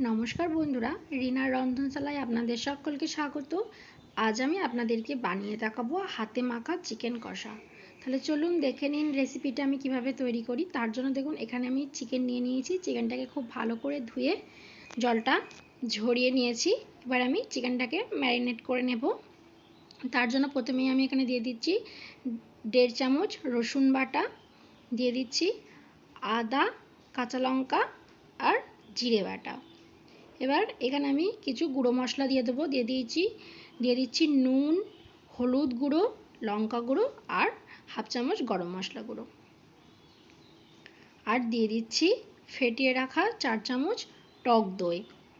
নমস্কার বন্ধুরা রিনার রন্ধনশালায় আপনাদের সকলকে স্বাগত। আজ আমি আপনাদেরকে বানিয়ে দেখাবো হাতে মাখা চিকেন কষা। তাহলে চলুন দেখে নিন রেসিপিটা আমি কীভাবে তৈরি করি। তার জন্য দেখুন, এখানে আমি চিকেন নিয়ে নিয়েছি। চিকেনটাকে খুব ভালো করে ধুয়ে জলটা ঝরিয়ে নিয়েছি। এবার আমি চিকেনটাকে ম্যারিনেট করে নেব। তার জন্য প্রথমেই আমি এখানে দিয়ে দিচ্ছি দেড় চামচ রসুন বাটা, দিয়ে দিচ্ছি আদা, কাঁচা লঙ্কা আর জিরে বাটা। এবার এখানে আমি কিছু গুঁড়ো মশলা দিয়ে দেবো। দিয়ে দিয়েছি, দিয়ে দিচ্ছি নুন, হলুদ গুঁড়ো, লঙ্কা গুঁড়ো আর হাফ চামচ গরম মশলা গুঁড়ো। আর দিয়ে দিচ্ছি ফেটিয়ে রাখা চার চামচ টক দই।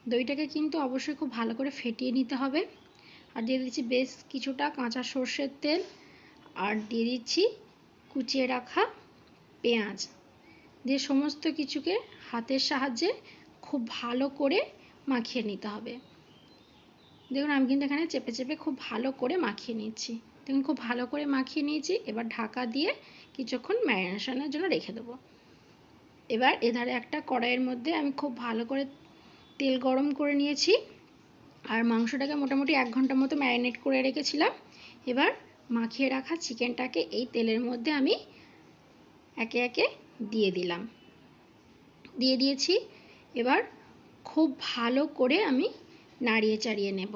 দইটাকে কিন্তু অবশ্যই খুব ভালো করে ফেটিয়ে নিতে হবে। আর দিয়ে দিচ্ছি বেশ কিছুটা কাঁচা সর্ষের তেল। আর দিয়ে দিচ্ছি কুচিয়ে রাখা পেঁয়াজ। দিয়ে সমস্ত কিছুকে হাতের সাহায্যে খুব ভালো করে মাখিয়ে নিতে হবে। দেখুন, আমি কিন্তু এখানে চেপে চেপে খুব ভালো করে মাখিয়ে নিচ্ছি। দেখুন, খুব ভালো করে মাখিয়ে নিয়েছি। এবার ঢাকা দিয়ে কিছুক্ষণ ম্যারিনেশনের জন্য রেখে দেবো। এবার এধারে একটা কড়াইয়ের মধ্যে আমি খুব ভালো করে তেল গরম করে নিয়েছি। আর মাংসটাকে মোটামুটি এক ঘণ্টা মতো ম্যারিনেট করে রেখেছিলাম। এবার মাখিয়ে রাখা চিকেনটাকে এই তেলের মধ্যে আমি একে একে দিয়ে দিলাম। দিয়ে দিয়েছি। এবার খুব ভালো করে আমি নাড়িয়ে চাড়িয়ে নেব।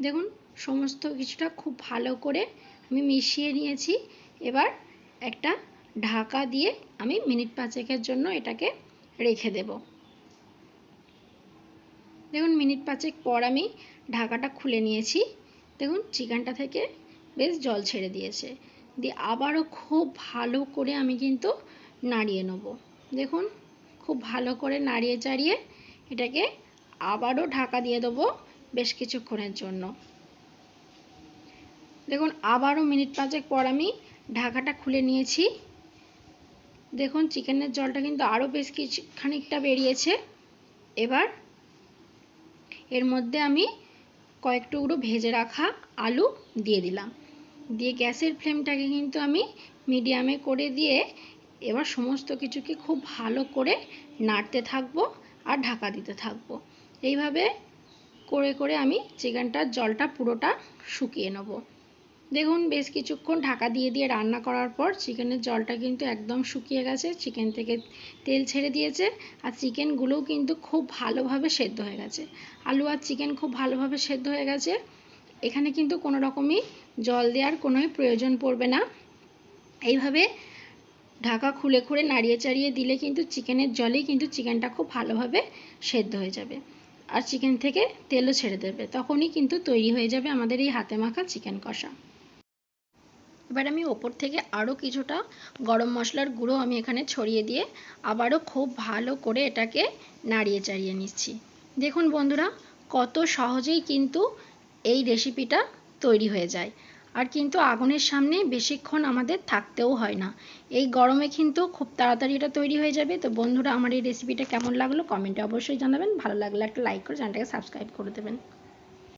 দেখুন, সমস্ত কিছুটা খুব ভালো করে আমি মিশিয়ে নিয়েছি। এবার একটা ঢাকা দিয়ে আমি মিনিট পাঁচেকের জন্য এটাকে রেখে দেব। দেখুন, মিনিট পাঁচেক পর আমি ঢাকাটা খুলে নিয়েছি। দেখুন, চিকেনটা থেকে বেশ জল ছেড়ে দিয়েছে। দিয়ে আবারও খুব ভালো করে আমি কিন্তু নাড়িয়ে নেব। দেখুন খুব ভালো করে নাড়িয়ে চাড়িয়ে এটাকে আবারও ঢাকা দিয়ে দেবো বেশ কিছুক্ষণের জন্য। দেখুন, আবারও মিনিট পাঁচেক পর আমি ঢাকাটা খুলে নিয়েছি। দেখুন, চিকেনের জলটা কিন্তু আরও বেশ কিছু, খানিকটা বেরিয়েছে। এবার এর মধ্যে আমি কয়েক টুকরো ভেজে রাখা আলু দিয়ে দিলাম। দিয়ে গ্যাসের ফ্লেমটাকে কিন্তু আমি মিডিয়ামে করে দিয়ে এবার সমস্ত কিছুকে খুব ভালো করে নাড়তে থাকব আর ঢাকা দিতে থাকব। এইভাবে করে করে আমি চিকেনটার জলটা পুরোটা শুকিয়ে নেব। দেখুন, বেশ কিছুক্ষণ ঢাকা দিয়ে দিয়ে রান্না করার পর চিকেনের জলটা কিন্তু একদম শুকিয়ে গেছে, চিকেন থেকে তেল ছেড়ে দিয়েছে আর চিকেনগুলোও কিন্তু খুব ভালোভাবে সেদ্ধ হয়ে গেছে। আলু আর চিকেন খুব ভালোভাবে সেদ্ধ হয়ে গেছে। এখানে কিন্তু কোনো রকমই জল দেওয়ার কোনোই প্রয়োজন পড়বে না। এইভাবে ঢাকা খুলে খুলে নাড়িয়ে চাড়িয়ে দিলে কিন্তু চিকেনের জলেই কিন্তু চিকেনটা খুব ভালোভাবে সেদ্ধ হয়ে যাবে। আর চিকেন থেকে তেলও ছেড়ে দেবে। তখনই কিন্তু তৈরি হয়ে যাবে আমাদের এই হাতে মাখা চিকেন কষা। এবার আমি ওপর থেকে আরও কিছুটা গরম মশলার গুঁড়ো আমি এখানে ছড়িয়ে দিয়ে আবারও খুব ভালো করে এটাকে নাড়িয়ে চাড়িয়ে নিচ্ছি। দেখুন বন্ধুরা, কত সহজেই কিন্তু এই রেসিপিটা তৈরি হয়ে যায়। আর কিন্তু আগুনের সামনে বেশিক্ষণ আমাদের থাকতেও হয় না। এই গরমে কিন্তু খুব তাড়াতাড়ি এটা তৈরি হয়ে যাবে। তো বন্ধুরা, আমার এই রেসিপিটা কেমন লাগল? কমেন্টে অবশ্যই জানাবেন। ভালো লাগলে একটা লাইক করে চ্যানেলটাকে সাবস্ক্রাইব করে দেবেন।